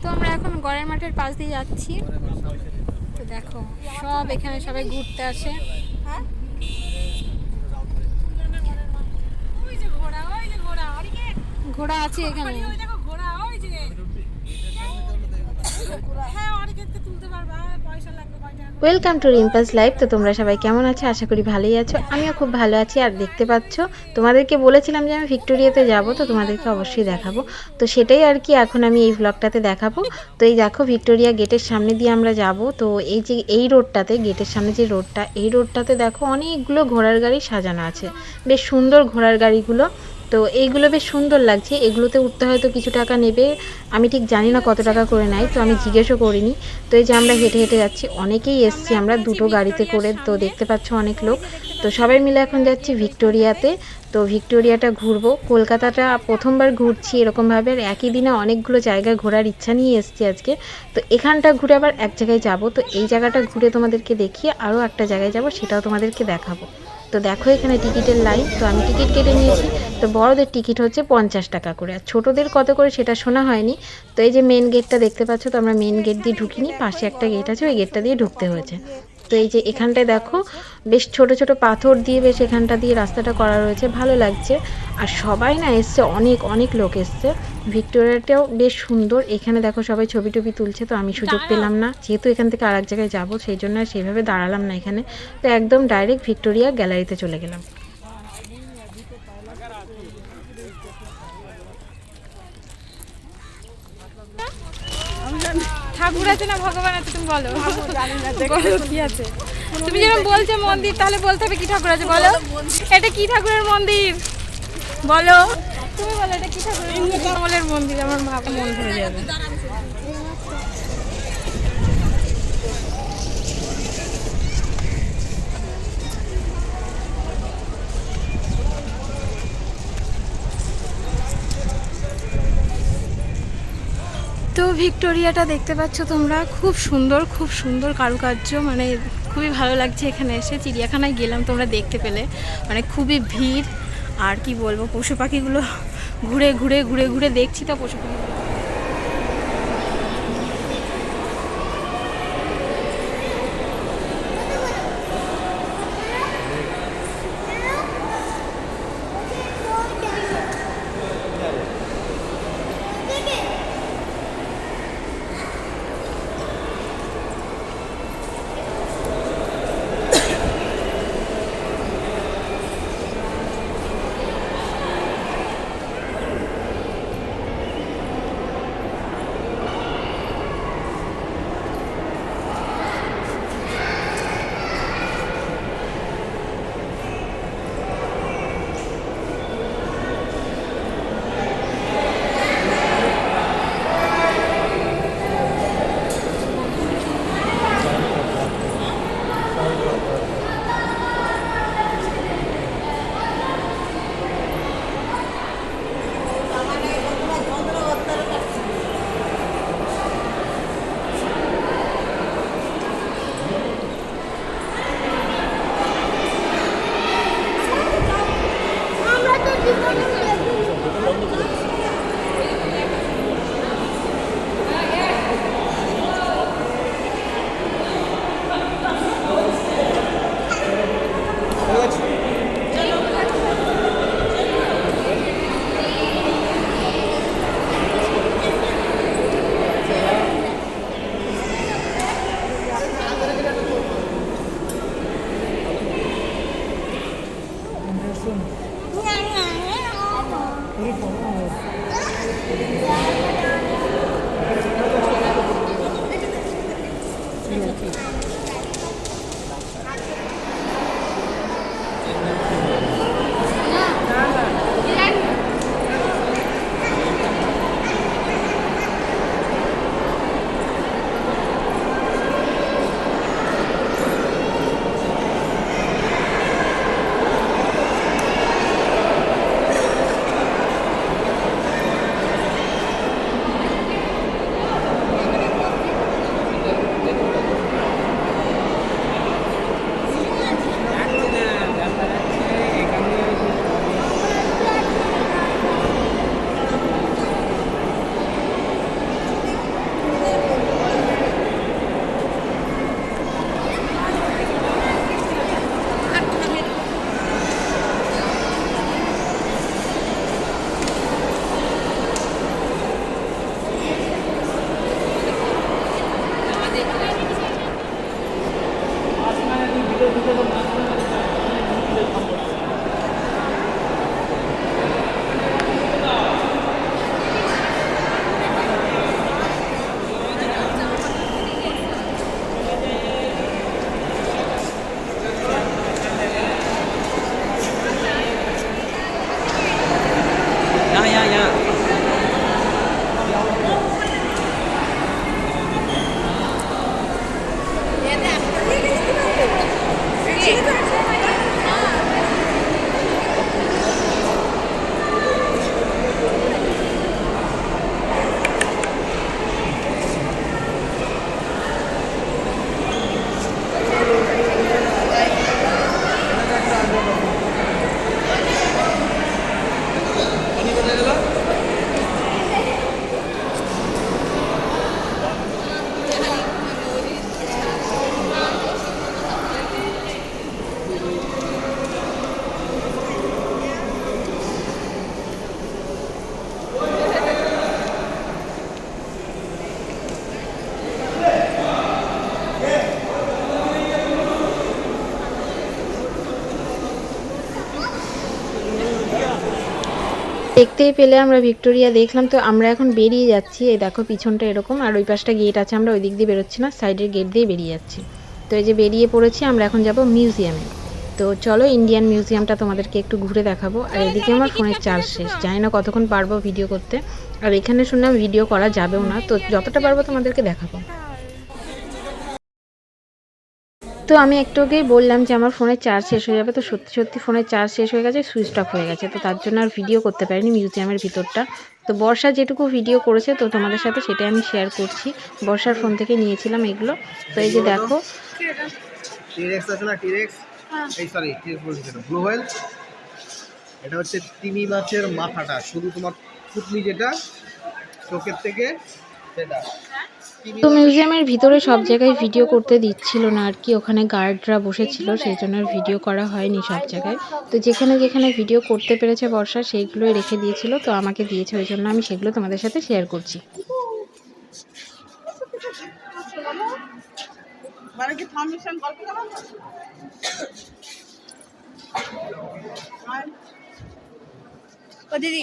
তো আমরা এখন গড়ের মাঠের পাশ দিয়ে যাচ্ছি। তো দেখো সব এখানে সবাই ঘুরতে আসে। ঘোড়া আছে এখানে। ওয়েলকাম টু রিম্পাস লাইভ তো তোমরা সবাই কেমন আছো? আশা করি ভালোই আছো। আমিও খুব ভালো আছি। আর দেখতে পাচ্ছ, তোমাদেরকে বলেছিলাম যে আমি ভিক্টোরিয়াতে যাব, তো তোমাদেরকে অবশ্যই দেখাবো। তো সেটাই আর কি এখন আমি এই ব্লগটাতে দেখাবো। তো এই দেখো, ভিক্টোরিয়া গেটের সামনে দিয়ে আমরা যাব। তো এই যে, এই রোডটাতে, গেটের সামনে যে রোডটা, এই রোডটাতে দেখো অনেকগুলো ঘোড়ার গাড়ি সাজানো আছে। বেশ সুন্দর ঘোড়ার গাড়িগুলো। তো এইগুলো বেশ সুন্দর লাগছে। এগুলোতে উঠতে হয়তো কিছু টাকা নেবে। আমি ঠিক জানি না কত টাকা করে নেয়, তো আমি জিজ্ঞেসও করিনি। তো এই যে আমরা হেঁটে হেঁটে যাচ্ছি, অনেকেই এসছি আমরা দুটো গাড়িতে করে, তো দেখতে পাচ্ছ অনেক লোক। তো সবাই মিলে এখন যাচ্ছি ভিক্টোরিয়াতে। তো ভিক্টোরিয়াটা ঘুরবো। কলকাতাটা প্রথমবার ঘুরছি এরকমভাবে, আর একই দিনে অনেকগুলো জায়গায় ঘোরার ইচ্ছা নিয়ে এসছি আজকে। তো এখানটা ঘুরে আবার এক জায়গায় যাব। তো এই জায়গাটা ঘুরে তোমাদেরকে দেখিয়ে আরও একটা জায়গায় যাব, সেটাও তোমাদেরকে দেখাবো। তো দেখো এখানে টিকিটের লাইন তো আমি টিকিট কেটে নিয়েছি। তো বড়দের টিকিট হচ্ছে পঞ্চাশ টাকা করে, আর ছোটোদের কত করে সেটা শোনা হয়নি। তো এই যে মেন গেটটা দেখতে পাচ্ছ, তো আমরা মেন গেট দিয়ে ঢুকিনি, পাশে একটা গেট আছে, ওই গেটটা দিয়ে ঢুকতে হয়েছে। তো এই যে এখানটায় দেখো বেশ ছোট ছোট পাথর দিয়ে বেশ এখানটা দিয়ে রাস্তাটা করা রয়েছে ভালো লাগছে। আর সবাই না এসছে অনেক অনেক লোক এসছে। ভিক্টোরিয়াটাও বেশ সুন্দর। এখানে দেখো সবাই ছবি টবি তুলছে তো আমি সুযোগ পেলাম না। যেহেতু এখান থেকে আর এক জায়গায় যাব সেই জন্য আর সেভাবে দাঁড়ালাম না এখানে। তো একদম ডাইরেক্ট ভিক্টোরিয়া গ্যালারিতে চলে গেলাম। ঠাকুর আছে না ভগবান আছে তুমি বলো? বলো কি আছে? তুমি যেরকম বলছো মন্দির তাহলে বলতে হবে কি ঠাকুর আছে বলো এটা কি ঠাকুরের মন্দির? বলো। তুমি বলো এটা কি ঠাকুরের মন্দির? আমার ভাব মন ভরে যাবে তো ভিক্টোরিয়াটা দেখতে পাচ্ছ তোমরা। খুব সুন্দর খুব সুন্দর কারুকার্য। মানে খুবই ভালো লাগছে এখানে এসে। চিড়িয়াখানায় গেলাম তোমরা দেখতে পেলে। মানে খুবই ভিড়। আর কি বলব, পশু পাখিগুলো ঘুরে ঘুরে ঘুরে ঘুরে দেখছি তো পশু পাখিগুলো। 你懂我。 그래서 দেখতেই পেলে আমরা ভিক্টোরিয়া দেখলাম। তো আমরা এখন বেরিয়ে যাচ্ছি। এই দেখো পিছনটা এরকম, আর ওই পাশটা গেট আছে। আমরা ওই দিক দিয়ে বেরোচ্ছি না সাইডের গেট দিয়ে বেরিয়ে যাচ্ছি। তো এই যে বেরিয়ে পড়েছি, আমরা এখন যাব মিউজিয়ামে তো চলো ইন্ডিয়ান মিউজিয়ামটা তোমাদেরকে একটু ঘুরে দেখাবো। আর এদিকে আমার ফোনের চার্জ শেষ। জানি না কতক্ষণ পারব ভিডিও করতে। আর এখানে শুনলাম ভিডিও করা যাবেও না। তো যতটা পারব তোমাদেরকে দেখাবো। তো আমি একটু আগেই বললাম যে আমার ফোনের চার্জ শেষ হয়ে যাবে তো সত্যি সত্যি ফোনের চার্জ শেষ হয়ে গেছে সুইচ অফ হয়ে গেছে তো তার জন্য আর ভিডিও করতে পারিনি মিউজিয়ামের ভিতরটা। তো বর্ষা যেটুকু ভিডিও করেছে তো তোমাদের সাথে সেটাই আমি শেয়ার করছি। বর্ষার ফোন থেকে নিয়েছিলাম এগুলো। তো এই যে দেখো। হোয়েল এটা হচ্ছে তিমি মাছের মাথাটা শুধু তোমার যেটা চোখের থেকে সেটা। তো মিউজিয়ামের ভিতরে সব জায়গায় ভিডিও করতে দিচ্ছিল না আর কি। ওখানে গার্ডরা বসেছিল সেই জন্য ভিডিও করা হয়নি সব জায়গায়। তো যেখানে যেখানে ভিডিও করতে পেরেছে বর্ষা সেইগুলোই রেখে দিয়েছিল। তো আমাকে দিয়েছে ওই জন্য আমি সেগুলো তোমাদের সাথে শেয়ার করছি। মানে কি ফাউন্ডেশন গল্প করা? ও দিদি।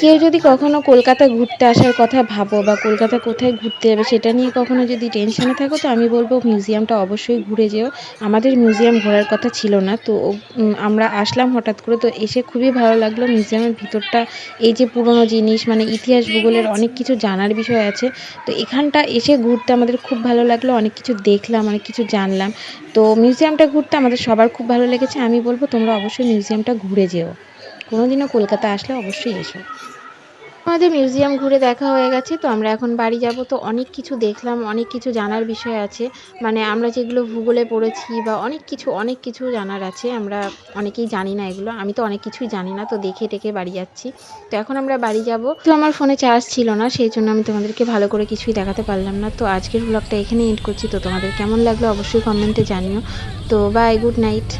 কেউ যদি কখনো কলকাতা ঘুরতে আসার কথা ভাবো বা কলকাতা কোথায় ঘুরতে যাবে সেটা নিয়ে কখনো যদি টেনশনে থাকো, তো আমি বলব মিউজিয়ামটা অবশ্যই ঘুরে যেও। আমাদের মিউজিয়াম ঘোরার কথা ছিল না, তো আমরা আসলাম হঠাৎ করে, তো এসে খুবই ভালো লাগল। মিউজিয়ামের ভিতরটা, এই যে পুরনো জিনিস মানে ইতিহাস ভূগোলের অনেক কিছু জানার বিষয় আছে, তো এখানটা এসে ঘুরতে আমাদের খুব ভালো লাগল, অনেক কিছু দেখলাম, অনেক কিছু জানলাম। তো মিউজিয়ামটা ঘুরতে আমাদের সবার খুব ভালো লেগেছে, আমি বলব তোমরা অবশ্যই মিউজিয়ামটা ঘুরে যেও। কোনোদিনও কলকাতা আসলে অবশ্যই এসো। আমাদের মিউজিয়াম ঘুরে দেখা হয়ে গেছে, তো আমরা এখন বাড়ি যাব। তো অনেক কিছু দেখলাম, অনেক কিছু জানার বিষয় আছে। মানে আমরা যেগুলো ভূগোলে পড়েছি বা অনেক কিছু অনেক কিছু জানার আছে, আমরা অনেকেই জানি না এগুলো। আমি তো অনেক কিছুই জানি না, তো দেখে টেকে বাড়ি যাচ্ছি। তো এখন আমরা বাড়ি যাব। তো আমার ফোনে চার্জ ছিল না, সেই জন্য আমি তোমাদেরকে ভালো করে কিছুই দেখাতে পারলাম না। তো আজকের ব্লগটা এখানে এন্ড করছি। তো তোমাদের কেমন লাগল অবশ্যই কমেন্টে জানিও। তো বাই গুড নাইট